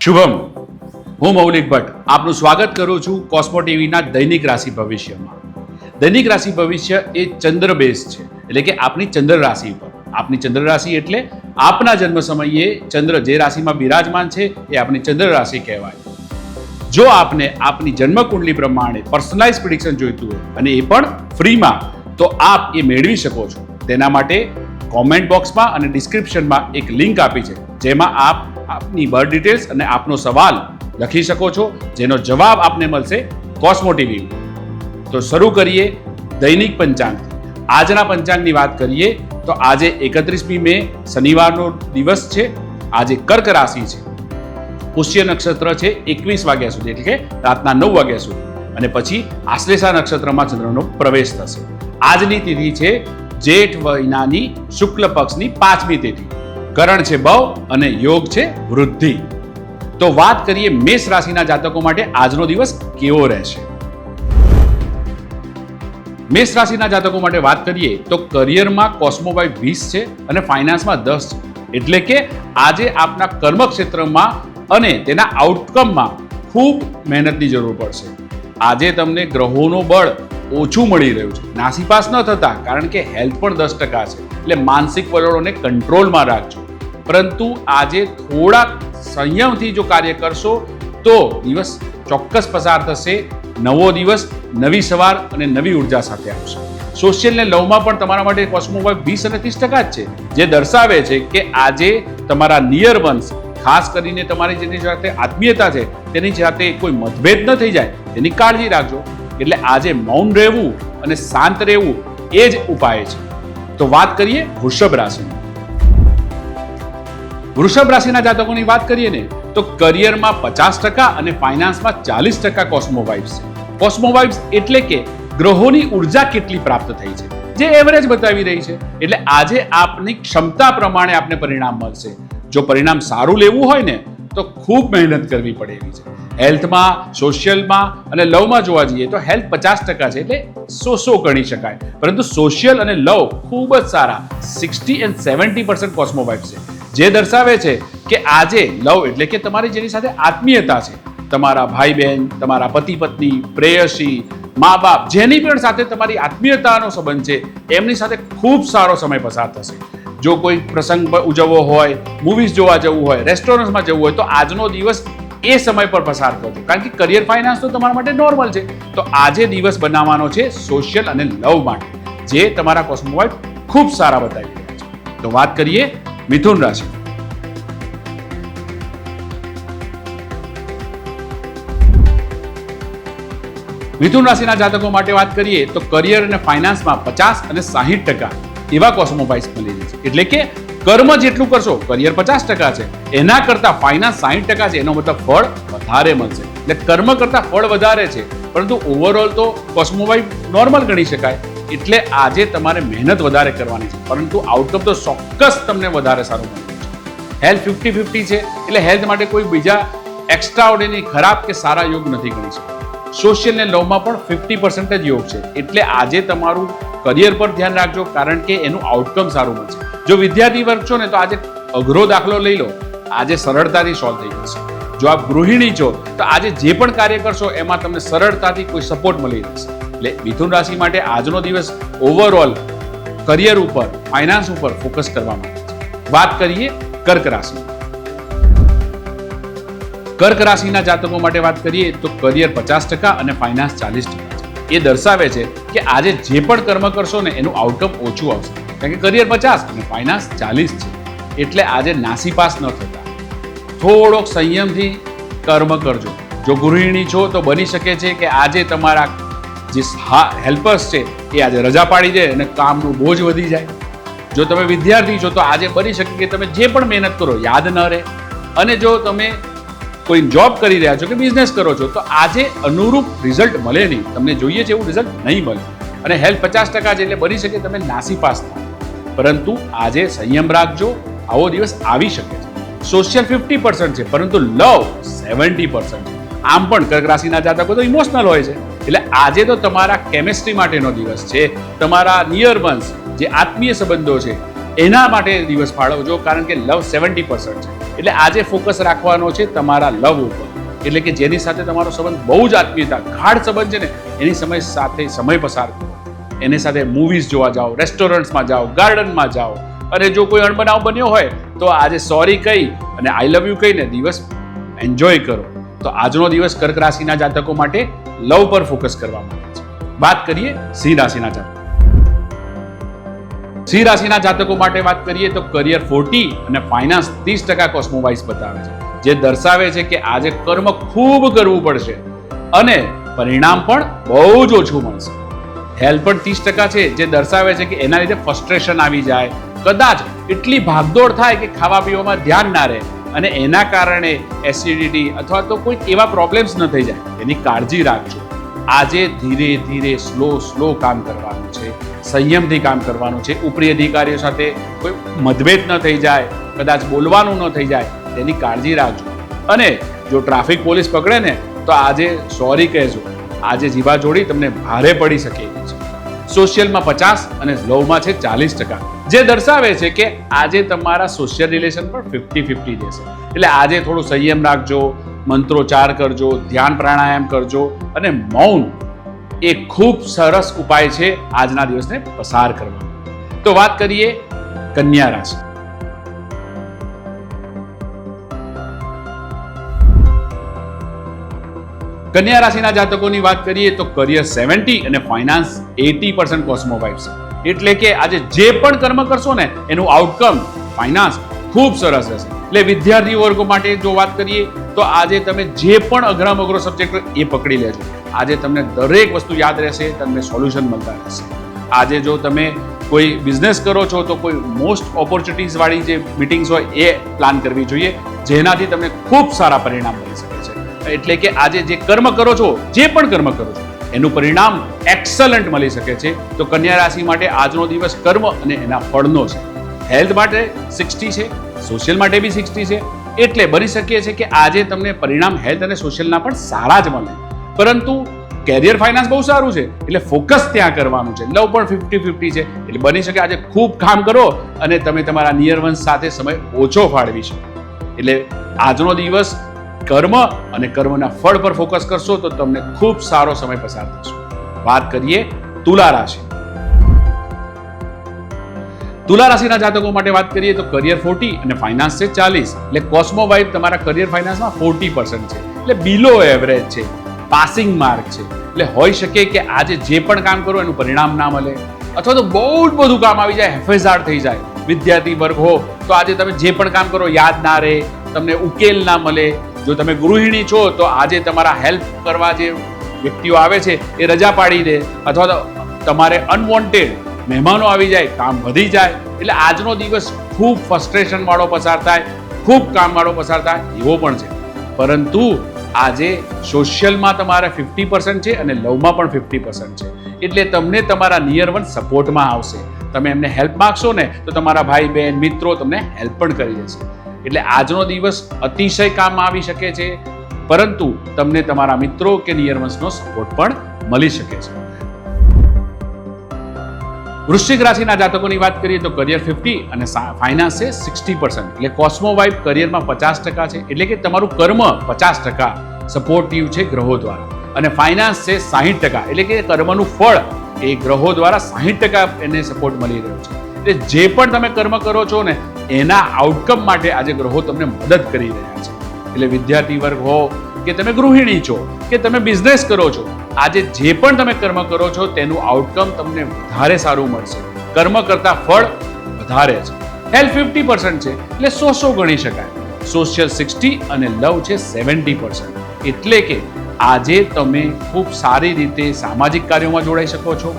શુભમ, હું મૌલિક ભટ્ટ. આપનું સ્વાગત કરું છું કોસ્મો ટીવીના દૈનિક રાશિ ભવિષ્યમાં. દૈનિક રાશિ ભવિષ્ય એ ચંદ્ર બેઝ છે, એટલે કે આપની ચંદ્ર રાશિ પર આપની ચંદ્ર રાશિ એટલે આપના જન્મ સમયે ચંદ્ર જે રાશિમાં બિરાજમાન છે એ આપની ચંદ્ર રાશિ કહેવાય. જો આપને આપની જન્મ કુંડલી પ્રમાણે પર્સનલાઇઝ પ્રિડિક્શન જોઈતું હોય અને એ પણ ફ્રીમાં, તો આપ એ મેળવી શકો છો. તેના માટે કોમેન્ટ બોક્સમાં અને ડિસ્ક્રિપ્શનમાં એક લિંક આપી છે, જેમાં આપ આપની બર્થ ડિટેલ્સ અને આપનો સવાલ લખી શકો છો, જેનો જવાબ આપને મળશે કોસ્મો ટીવી તો શરૂ કરીએ દૈનિક પંચાંગ. આજના પંચાંગની વાત કરીએ, તો આજે એકત્રીસમી મે શનિવારનો દિવસ છે, આજે કર્ક રાશિ છે. પુષ્ય નક્ષત્ર છે એકવીસ વાગ્યા સુધી, એટલે કે રાતના નવ વાગ્યા સુધી. અને પછી આશ્લેષા નક્ષત્રમાં ચંદ્રનો પ્રવેશ થશે. આજની તિથિ છે જેઠ મહિનાની શુક્લ પક્ષની પાંચમી તિથિ. કરણ છે બવ અને યોગ છે વૃદ્ધિ. તો વાત કરીએ મેષ રાશિના જાતકો માટે આજનો દિવસ કેવો રહેશે? મેષ રાશિના જાતકો માટે વાત કરીએ તો કરિયરમાં કોસ્મોબાઈ વીસ છે અને ફાઇનાન્સમાં દસ છે. એટલે કે આજે આપના કર્મક્ષેત્રમાં અને તેના આઉટકમમાં ખૂબ મહેનતની જરૂર પડશે. આજે તમને ગ્રહોનો બળ ઓછું મળી રહ્યું છે. નાસીપાસ ન થતા, કારણ કે હેલ્થ પણ દસ ટકા છે. એટલે માનસિક વલણોને કંટ્રોલમાં રાખજો. પરંતુ આજે થોડાક સંયમથી જો કાર્ય કરશો, તો દિવસ ચોક્કસ પસાર થશે, નવો દિવસ, નવી સવાર અને નવી ઊર્જા સાથે આવશે. સોશિયલ ને લવમાં પણ તમારા માટે કોસ્મોવાઇફ વીસ અને ત્રીસ ટકા જ છે. જે દર્શાવે છે કે આજે તમારા નિયર વન્સ ખાસ કરીને તમારી જેની સાથે આત્મીયતા છે, તેની સાથે કોઈ મતભેદ ન થઈ જાય, તેની કાળજી રાખજો. એટલે આજે મૌન રહેવું અને શાંત રહેવું એ જ ઉપાય છે. તો વાત કરીએ વૃષભ રાશિની. વૃષભ રાશિના જાતકોની વાત કરીએ ને, તો કરિયરમાં પચાસ ટકા અને ફાઇનાન્સમાં ચાલીસ ટકા છે. કોસ્મોવાઇબ્સ એટલે કે ગ્રહોની ઊર્જા કેટલી પ્રાપ્ત થઈ છે, જે એવરેજ બતાવી રહી છે. એટલે આજે આપની ક્ષમતા પ્રમાણે આપને પરિણામ મળશે. જો પરિણામ સારું લેવું હોય ને તો ખૂબ મહેનત કરવી પડે એવી છે. હેલ્થમાં સોશિયલમાં અને લવમાં જોવા જઈએ તો હેલ્થ પચાસ ટકા છે એટલે સો સો ગણી શકાય. પરંતુ સોશિયલ અને લવ ખૂબ જ સારા. Sixty and seventy percent cosmo vibe છે. જે દર્શાવે છે કે આજે લવ એટલે કે તમારી જેની સાથે આત્મીયતા છે. તમારા ભાઈ બહેન તમારા પતિ પત્ની પ્રેયસી મા બાપ જેની પણ સાથે તમારી આત્મીયતાનો સંબંધ છે, એમની સાથે ખૂબ સારો સમય પસાર થશે. જો કોઈ પ્રસંગ પર ઉજવવો હોય મૂવીઝ જોવા જવું હોય રેસ્ટોરન્ટમાં જવું હોય, તો આજનો દિવસ એ સમય પર પસાર કરજો. કારણ કે કરિયર ફાઇનાન્સ તો તમારા માટે નોર્મલ છે. તો આજે દિવસ બનાવવાનો છે સોશિયલ અને લવ માટે, જે તમારા કોસ્મોવાઇફ ખૂબ સારા બતાવી રહ્યા છે. તો વાત કરીએ મિથુન રાશિ. મિથુન રાશિના જાતકો માટે વાત કરીએ તો કરિયર અને ફાઇનાન્સમાં પચાસ અને સાહીઠ ટકા. એવા કોસ્મોબાઇસ મળી જાય છે. એટલે કે કર્મ જેટલું કરશો કરિયર પચાસ ટકા છે, એના કરતાં ફાઇનાન્સ સાહીઠ ટકા છે, એનો મતલબ ફળ વધારે મળશે. એટલે કર્મ કરતાં ફળ વધારે છે, પરંતુ ઓવરઓલ તો કોસ્મોબાઈ નોર્મલ ગણી શકાય. એટલે આજે તમારે મહેનત વધારે કરવાની છે, પરંતુ આઉટકમ તો ચોક્કસ તમને વધારે સારું મળે છે. હેલ્થ ફિફ્ટી ફિફ્ટી છે, એટલે હેલ્થ માટે કોઈ બીજા એક્સ્ટ્રા ઓર્ડિનરી ખરાબ કે સારા યોગ નથી ગણી શકતા સોશિયલ ને લવમાં પણ ફિફ્ટી પર્સન્ટેજ યોગ છે. એટલે આજે તમારું કરિયર પર ધ્યાન રાખજો, કારણ કે એનું આઉટકમ સારું મળશે. જો વિદ્યાર્થી વર્ગ છો ને, તો આજે અઘરો દાખલો લઈ લો. આજે સરળતાથી સોલ્વ થઈ જશે. જો આપ ગૃહિણી છો, તો આજે જે પણ કાર્ય કરશો, એમાં તમને સરળતાથી કોઈ સપોર્ટ મળી રહેશે. એટલે મિથુન રાશિ માટે આજનો દિવસ ઓવરઓલ કરિયર ઉપર ફાઇનાન્સ ઉપર ફોકસ કરવા માટે છે. વાત કરીએ કર્ક રાશિ. કર્ક રાશિના જાતકો માટે વાત કરીએ તો કરિયર પચાસ ટકા અને ફાઇનાન્સ ચાલીસ ટકા એ દર્શાવે છે કે આજે જે પણ કર્મ કરશો ને એનું આઉટકમ ઓછું આવશે. કારણ કે કરિયર પચાસ અને ફાઇનાન્સ ચાલીસ છે. એટલે આજે નાસીપાસ ન થતા. થોડોક સંયમથી કર્મ કરજો. જો ગૃહિણી છો તો બની શકે છે કે આજે તમારા જે હેલ્પર્સ છે એ આજે રજા પાડી દે અને કામનું બોજ વધી જાય. જો તમે વિદ્યાર્થી છો તો આજે બની શકે કે તમે જે પણ મહેનત કરો યાદ ન રહે. અને જો તમે કોઈ જોબ કરી રહ્યા છો કે બિઝનેસ કરો છો, તો આજે અનુરૂપ રિઝલ્ટ મળે નહીં. તમને જોઈએ છે એવું રિઝલ્ટ નહીં મળે. અને હેલ્થ પચાસ ટકા છે એટલે બની શકે તમે નાસી પાસ થાવ. પરંતુ આજે સંયમ રાખજો, આવો દિવસ આવી શકે છે. સોશિયલ ફિફ્ટી પર્સન્ટ છે, પરંતુ લવ સેવન્ટી પર્સન્ટ છે. આમ પણ કર્ક રાશિના જાતકો તો ઇમોશનલ હોય છે. એટલે આજે તો તમારા કેમેસ્ટ્રી માટેનો દિવસ છે. તમારા નિયર વન્સ જે આત્મીય સંબંધો છે, એના માટે દિવસ ફાળવજો, કારણ કે લવ સેવન્ટી પર્સન્ટ છે. એટલે આજે ફોકસ રાખવાનો છે તમારા લવ ઉપર. એટલે કે જેની સાથે તમારો સંબંધ બહુ જ આત્મીયતા, ગાઢ સંબંધ છે ને, એની સમય સાથે સમય પસાર કરો. એની સાથે મૂવીઝ જોવા જાઓ રેસ્ટોરન્ટ્સમાં જાઓ ગાર્ડનમાં જાઓ. અને જો કોઈ અણબનાવ બન્યો હોય, તો આજે સોરી કહી અને આઈ લવ યુ કહીને દિવસ એન્જોય કરો. તો આજનો દિવસ કર્ક રાશિના જાતકો માટે લવ પર ફોકસ કરવામાં આવે છે. વાત કરીએ સિંહ રાશિના જાતકો સિંહ રાશિના જાતકો માટે વાત કરીએ તો કરિયર ફોર્ટી અને ફાઇનાન્સ ત્રીસ ટકા કોસ્મોવાઇઝ બતાવે છે. જે દર્શાવે છે કે આજે કર્મ ખૂબ કરવું પડશે અને પરિણામ પણ બહુ જ ઓછું મળશે. હેલ્થ પણ ત્રીસ ટકા છે, જે દર્શાવે છે કે એના લીધે ફ્રસ્ટ્રેશન આવી જાય. કદાચ એટલી ભાગદોડ થાય કે ખાવા પીવામાં ધ્યાન ના રહે અને એના કારણે એસિડિટી અથવા તો કોઈ એવા પ્રોબ્લેમ્સ ન થઈ જાય. એની કાળજી રાખજો. આજે ધીરે ધીરે સ્લો સ્લો કામ કરવાનું છે. સંયમથી કામ કરવાનું છે. ઉપરી અધિકારીઓ સાથે કોઈ મતભેદ ન થઈ જાય, કદાચ બોલવાનું ન થઈ જાય, તેની કાળજી રાખજો. અને જો ટ્રાફિક પોલીસ પકડે ને, તો આજે સોરી કહેજો. આજે જીવા જોડી તમને ભારે પડી શકે છે. સોશિયલમાં પચાસ અને લવમાં છે ચાલીસ ટકા. જે દર્શાવે છે કે આજે તમારા સોશિયલ રિલેશન પણ ફિફ્ટી ફિફ્ટી રહેશે. એટલે આજે થોડું સંયમ રાખજો મંત્રોચ્ચાર કરજો, ધ્યાન પ્રાણાયામ કરજો અને મૌન એ ખૂબ સરસ ઉપાય છે આજના દિવસને પસાર કરવાનો. તો વાત કરીએ કન્યા રાશિ. કન્યા રાશિના જાતકોની વાત કરીએ તો કરિયર સેવન્ટી અને finance eighty percent cosmo vibes એટલે કે આજે જે પણ કર્મ કરશો ને, એનું આઉટકમ ફાઇનાન્સ ખૂબ સરસ રહેશે. એટલે વિદ્યાર્થી વર્ગો માટે જો વાત કરીએ તો આજે તમે જે પણ અઘરામ અઘરો સબ્જેક્ટ એ પકડી લેજો. આજે તમને દરેક વસ્તુ યાદ રહેશે, તમને સોલ્યુશન મળતા રહેશે. આજે જો તમે કોઈ બિઝનેસ કરો છો, તો કોઈ મોસ્ટ ઓપોર્ચ્યુનિટીઝવાળી જે મિટિંગ્સ હોય એ પ્લાન કરવી જોઈએ, જેનાથી તમને ખૂબ સારા પરિણામ મળી શકે છે. એટલે કે આજે જે કર્મ કરો છો, જે પણ કર્મ કરો છો, એનું પરિણામ એક્સલન્ટ મળી શકે છે. તો કન્યા રાશિ માટે આજનો દિવસ કર્મ અને એના ફળનો છે. હેલ્થ માટે સિક્સટી છે સોશિયલ માટે બી સિક્સટી છે એટલે બની શકીએ છે કે આજે તમને પરિણામ હેલ્થ અને સોશિયલના પણ સારા જ મળે. પરંતુ કેરિયર ફાઇનાન્સ બહુ સારું છે, એટલે ફોકસ ત્યાં કરવાનું છે. લવ પણ ફિફ્ટી ફિફ્ટી છે, એટલે બની શકે આજે ખૂબ કામ કરો અને તમે તમારા નિયર વન સાથે સમય ઓછો ફાળવી શકો. એટલે આજનો દિવસ કર્મ અને કર્મના ફળ પર ફોકસ કરશો તો તમને ખૂબ સારો સમય પસાર થશે. વાત કરીએ તુલા રાશિ. તુલા રાશિના જાતકો માટે વાત કરીએ તો કરિયર ફોર્ટી અને ફાઇનાન્સ છે ચાલીસ. એટલે કોસ્મો વાઇફ તમારા કરિયર ફાઇનાન્સમાં ફોર્ટી પર્સન્ટ છે. એટલે બિલો એવરેજ છે. પાસિંગ માર્ક છે. એટલે હોઈ શકે કે આજે જે પણ કામ કરો એનું પરિણામ ના મળે. અથવા તો બહુ જ બધું કામ આવી જાય હેફેઝાર થઈ જાય. વિદ્યાર્થી વર્ગ હો, તો આજે તમે જે પણ કામ કરો યાદ ના રહે, તમને ઉકેલ ના મળે. જો તમે ગૃહિણી છો, તો આજે તમારા હેલ્પ કરવા જે વ્યક્તિઓ આવે છે, એ રજા પાડી દે. અથવા તો તમારે અનવોન્ટેડ મહેમાનો આવી જાય, કામ વધી જાય. એટલે આજનો દિવસ ખૂબ ફ્રસ્ટ્રેશન વાળો પસાર થાય, ખૂબ કામ વાળો પસાર થાય, એવો પણ છે. પરંતુ આજે સોશિયલમાં તમારે ફિફ્ટી પર્સન્ટ છે અને લવમાં પણ ફિફ્ટી પર્સન્ટ છે. એટલે તમને તમારા નિયર વન સપોર્ટમાં આવશે. તમે એમને હેલ્પ માગશો ને, તો તમારા ભાઈ બહેન મિત્રો તમને હેલ્પ પણ કરી દેશે. એટલે આજનો દિવસ અતિશય કામમાં આવી શકે છે. પરંતુ તમને તમારા મિત્રો કે નિયર વન્સનો સપોર્ટ પણ મળી શકે છે. વૃશ્ચિક રાશિના જાતકોની વાત કરીએ તો કરિયર ફિફ્ટી અને ફાઇનાન્સ છે સિક્સટી પર્સન્ટ એટલે કોસ્મો વાઇફ કરિયરમાં પચાસ ટકા છે. એટલે કે તમારું કર્મ પચાસ ટકા સપોર્ટિવ છે ગ્રહો દ્વારા. અને ફાઇનાન્સ છે સાહીઠ ટકા. એટલે કે કર્મનું ફળ એ ગ્રહો દ્વારા સાહીઠ ટકા એને સપોર્ટ મળી રહ્યો છે. એટલે જે પણ તમે કર્મ કરો છો ને, એના આઉટકમ માટે આજે ગ્રહો તમને મદદ કરી રહ્યા છે. એટલે વિદ્યાર્થી વર્ગ હો, કે તમે ગૃહિણી છો, કે તમે બિઝનેસ કરો છો આજે જે પણ તમે કર્મ કરો છો, તેનું આઉટકમ તમને વધારે સારું મળશે. કર્મ કરતા ફળ વધારે છે. હેલ્થ ફિફ્ટી પર્સન્ટ છે, એટલે સો સો ગણી શકાય. સોશિયલ સિક્સટી અને લવ છે સેવન્ટી પર્સન્ટ એટલે કે આજે તમે ખૂબ સારી રીતે સામાજિક કાર્યોમાં જોડાઈ શકો છો.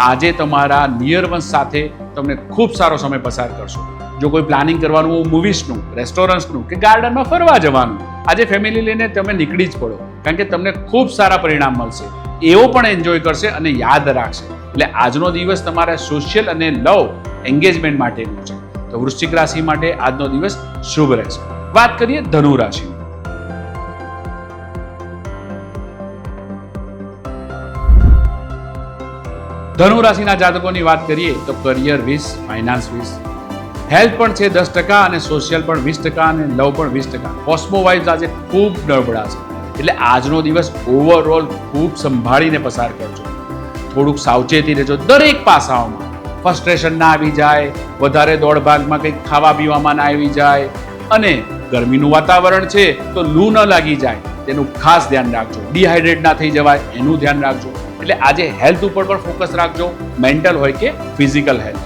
આજે તમારા નિયર વન્સ સાથે તમને ખૂબ સારો સમય પસાર કરશો. જો કોઈ પ્લાનિંગ કરવાનું હોય મૂવીઝનું રેસ્ટોરન્ટ્સનું કે ગાર્ડનમાં ફરવા જવાનું આજે ફેમિલી લઈને તમે નીકળી જ પડો. કારણ કે તમને ખૂબ સારા પરિણામ મળશે. એવો પણ એન્જોય કરશે અને યાદ રાખશે. એટલે આજનો દિવસ તમારા સોશિયલ અને લવ એન્ગેજમેન્ટ માટેનું છે. તો વૃશ્ચિક રાશિ માટે આજનો દિવસ શુભ રહેશે. વાત કરીએ ધનુ રાશિ. ધનુ રાશિના જાતકોની વાત કરીએ તો કરિયર વીસ ફાઇનાન્સ વીસ હેલ્થ પણ છે દસ ટકા અને સોશિયલ પણ વીસ ટકા અને લવ પણ વીસ ટકા. કોસ્મો વાઇઝ આજે ખૂબ નબળા છે. એટલે આજનો દિવસ ઓવરઓલ ખૂબ સંભાળીને પસાર કરજો. થોડુંક સાવચેતી રહેજો દરેક પાસાઓમાં. ફ્રસ્ટ્રેશન ના આવી જાય, વધારે દોડભાગમાં કંઈક ખાવા પીવામાં ના આવી જાય, અને ગરમીનું વાતાવરણ છે તો લૂ ન લાગી જાય, તેનું ખાસ ધ્યાન રાખજો. ડિહાઇડ્રેટ ના થઈ જવાય, એનું ધ્યાન રાખજો. એટલે આજે હેલ્થ ઉપર પણ ફોકસ રાખજો મેન્ટલ હોય કે ફિઝિકલ હેલ્થ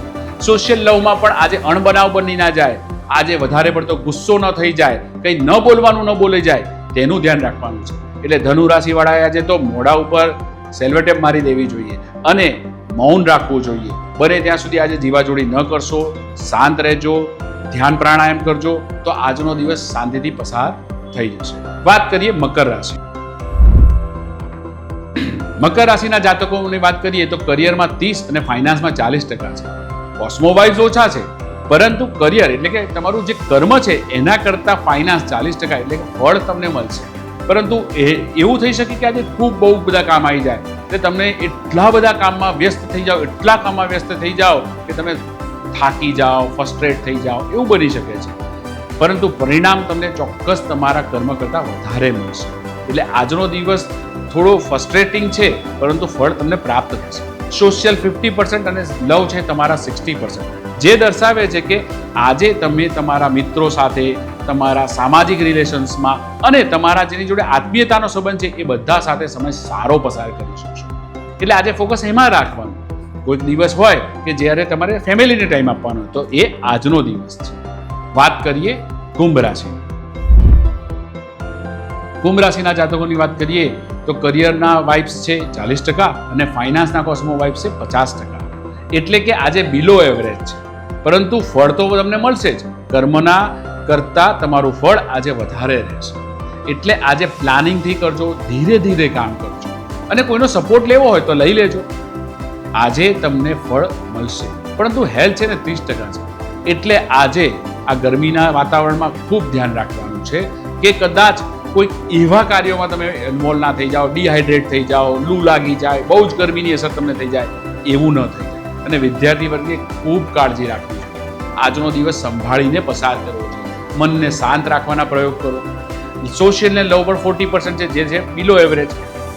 સોશિયલ લવમાં પણ આજે અણબનાવ બની ના જાય. આજે વધારે પડતો ગુસ્સો ન થઈ જાય, કંઈ ન બોલવાનું ન બોલી જાય તેનું ધ્યાન રાખવાનું છે. એટલે ધનુ રાશિવાળાએ આજે તો મોઢા ઉપર સેલ્વેટેપ મારી દેવી જોઈએ અને મૌન રાખવું જોઈએ. બને ત્યાં સુધી આજે જીવાજોડી ન કરશો, શાંત રહેજો, ધ્યાન પ્રાણાયામ કરજો, તો આજનો દિવસ શાંતિથી પસાર થઈ જશે. વાત કરીએ મકર રાશિ. મકર રાશિના જાતકોની વાત કરીએ તો કરિયરમાં ત્રીસ અને ફાઇનાન્સમાં ચાલીસ ટકા છે. કોસ્મો વાઇઝ ઓછા છે. પરંતુ કરિયર એટલે કે તમારું જે કર્મ છે, એના કરતાં ફાઇનાન્સ ચાલીસ ટકા એટલે ફળ તમને મળશે. પરંતુ એ, એવું થઈ શકે કે આજે ખૂબ બહુ બધા કામ આવી જાય, એટલે તમને એટલા બધા કામમાં વ્યસ્ત થઈ જાઓ, એટલા કામમાં વ્યસ્ત થઈ જાઓ કે તમે થાકી જાઓ ફ્રસ્ટ્રેટ થઈ જાઓ, એવું બની શકે છે. પરંતુ પરિણામ તમને ચોક્કસ તમારા કર્મ કરતાં વધારે મળશે. એટલે આજનો દિવસ થોડો ફ્રસ્ટ્રેટિંગ છે, પરંતુ ફળ તમને પ્રાપ્ત થશે. સોશિયલ ફિફ્ટી પર્સન્ટ અને લવ છે તમારા સિક્સટી પર્સન્ટ જે દર્શાવે છે કે આજે તમે તમારા મિત્રો સાથે, તમારા સામાજિક રિલેશન્સમાં અને તમારા જેની જોડે આત્મીયતાનો સંબંધ છે એ બધા સાથે સમય સારો પસાર કરી શકશો એટલે આજે ફોકસ એમાં રાખવાનું. કોઈક દિવસ હોય કે જ્યારે તમારે ફેમિલીને ટાઈમ આપવાનો તો એ આજનો દિવસ છે. વાત કરીએ કુંભ રાશિ. કુંભ રાશિના જાતકોની વાત કરીએ તો કરિયરના વાઇબ્સ છે ચાલીસ ટકા અને ફાઇનાન્સના કોસ્મો વાઇબ્સ છે પચાસ ટકા. એટલે કે આજે બિલો એવરેજ છે. પરંતુ ફળ તો તમને મળશે જ. કર્મના કરતાં તમારું ફળ આજે વધારે રહેશે. એટલે આજે પ્લાનિંગથી કરજો ધીરે ધીરે કામ કરજો. અને કોઈનો સપોર્ટ લેવો હોય તો લઈ લેજો. આજે તમને ફળ મળશે. પરંતુ હેલ્થ છે ને ત્રીસ ટકા છે. એટલે આજે આ ગરમીના વાતાવરણમાં ખૂબ ધ્યાન રાખવાનું છે કે કદાચ કોઈક એવા કાર્યોમાં તમે ઇન્વોલ્વ ના થઈ જાઓ ડિહાઇડ્રેટ થઈ જાઓ, લૂ લાગી જાય, બહુ જ ગરમીની અસર તમને થઈ જાય, એવું ન થઈ જાય. અને વિદ્યાર્થી વર્ગે ખૂબ કાળજી રાખવી જોઈએ. આજનો દિવસ સંભાળીને પસાર કરવો જોઈએ. મનને શાંત રાખવાના પ્રયોગ કરો. સોશિયલને લવ પણ ફોર્ટી પર્સન્ટ છે, જે છે બિલો એવરેજ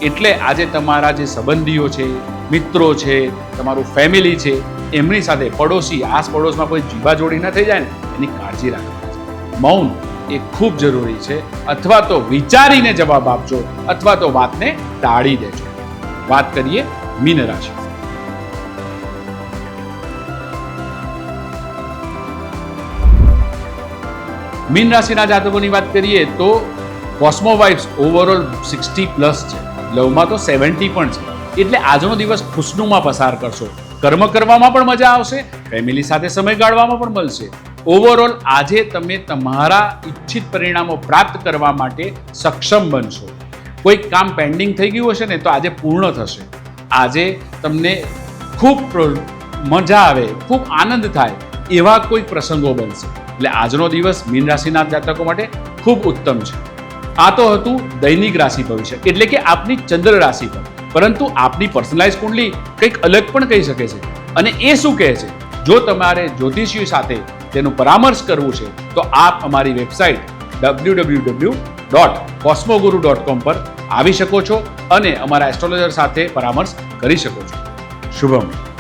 એટલે આજે તમારા જે સંબંધીઓ છે, મિત્રો છે, તમારું ફેમિલી છે, એમની સાથે પડોશી આસ પડોશમાં કોઈ જીવા જોડી ન થઈ જાય ને, એની કાળજી રાખવી મૌન. એ ખૂબ જરૂરી છે. અથવા તો વિચારીને જવાબ આપજો, અથવા તો વાતને ટાળી દેજો. વાત કરીએ મીન રાશિ. મીન રાશિના જાતકોની વાત કરીએ તો cosmo vibes overall sixty plus છે. લવમાં તો સેવન્ટી પણ છે. એટલે આજનો દિવસ ખુશનુમાં પસાર કરશો. કર્મ કરવામાં પણ મજા આવશે ફેમિલી સાથે સમય ગાળવામાં પણ મળશે. ઓવરઓલ આજે તમે તમારા ઈચ્છિત પરિણામો પ્રાપ્ત કરવા માટે સક્ષમ બનશો. કોઈક કામ પેન્ડિંગ થઈ ગયું હશે ને તો આજે પૂર્ણ થશે. આજે તમને ખૂબ મજા આવે, ખૂબ આનંદ થાય એવા કોઈ પ્રસંગો બનશે. એટલે આજનો દિવસ મીન રાશિના જાતકો માટે ખૂબ ઉત્તમ છે. આ તો હતું દૈનિક રાશિ ભવિષ્ય, એટલે કે આપની ચંદ્ર રાશિ પર. પરંતુ આપની પર્સનલાઇઝ કુંડલી કંઈક અલગ પણ કહી શકે છે. અને એ શું કહે છે? જો તમારે જ્યોતિષીઓ સાથે તેનું પરામર્શ કરવું છે, તો આપ અમારી website W W W dot Cosmoguru dot com પર આવી શકો છો અને અમારા એસ્ટ્રોલોજર સાથે પરામર્શ કરી શકો છો. શુભમ.